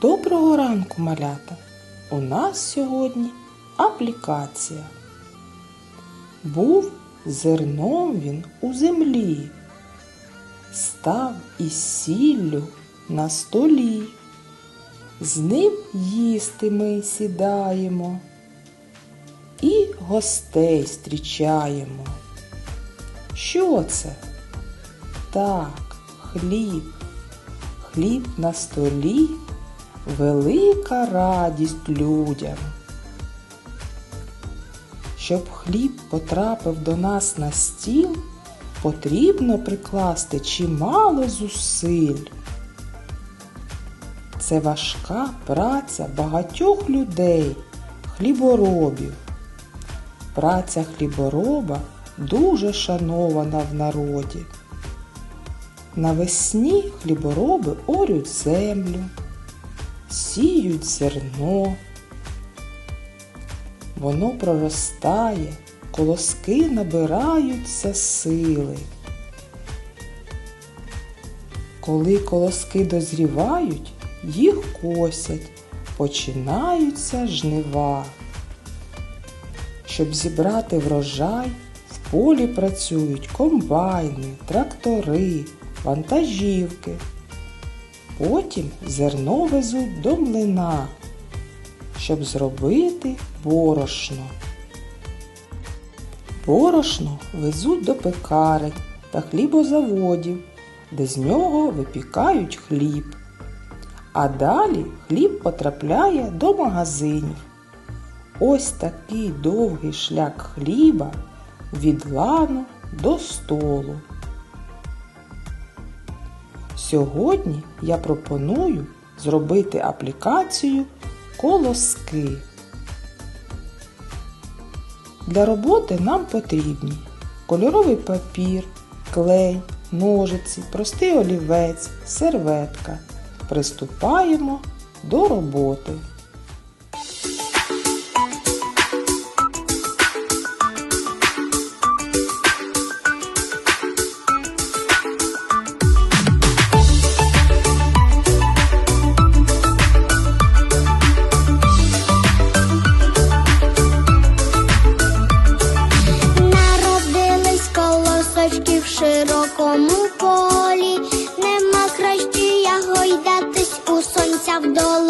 Доброго ранку, малята! У нас сьогодні аплікація. Був зерном він у землі, став із сіллю на столі. З ним їсти ми сідаємо і гостей зустрічаємо. Що це? Так, хліб. Хліб на столі велика радість людям. Щоб хліб потрапив до нас на стіл, потрібно прикласти чимало зусиль. Це важка праця багатьох людей, хліборобів. Праця хлібороба дуже шанована в народі. Навесні хлібороби орють землю, сіють зерно. Воно проростає, колоски набираються сили. Коли колоски дозрівають, їх косять, починаються жнива. Щоб зібрати врожай, в полі працюють комбайни, трактори, вантажівки. Потім зерно везуть до млина, щоб зробити борошно. Борошно везуть до пекарень та хлібозаводів, де з нього випікають хліб. А далі хліб потрапляє до магазинів. Ось такий довгий шлях хліба від лану до столу. Сьогодні я пропоную зробити аплікацію колоски. Для роботи нам потрібні кольоровий папір, клей, ножиці, простий олівець, серветка. Приступаємо до роботи. Сонця